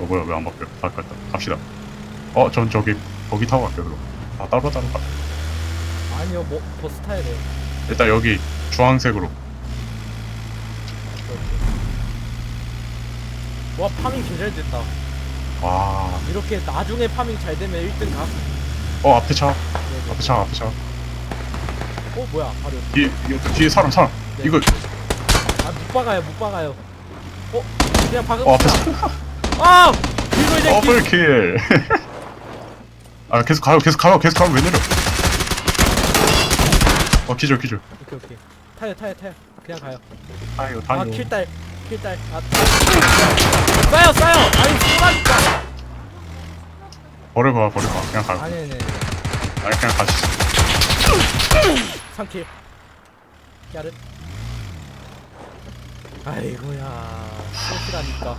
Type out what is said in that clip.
어 뭐야 왜 안 바뀌어? 아 갔다 갑시다. 어 전 저기 거기 타고 갈게요 그럼. 아 따로 따로 가. 아니요 뭐 버스 타야 돼요 일단 여기 주황색으로. 와 파밍 개잘 됐다 와. 이렇게 나중에 파밍 잘 되면 1등 가 어 앞에 차. 네네. 앞에 차 앞에 차. 어 뭐야 바로 뒤에 뒤에, 뒤에 사람 사람. 네. 이거 아못 박아요 못 박아요 어 그냥 박읍시다 어 앞에 차. 아! 이거 이제 기... 더블킬. 아 계속 가요 계속 가요 계속 가요. 왜 내려? 어 기절 기절. 오케이 오케이. 타요 타요 타요. 그냥 가요. 아이고 아 다이오. 킬딸 킬딸. 아 싸요 싸요. 아니 쏘라니까 버려봐 버려봐. 그냥 가요. 아니 아니 아니. 그냥 가시죠. 3킬. 야르. 아이고야. 쏘시라니까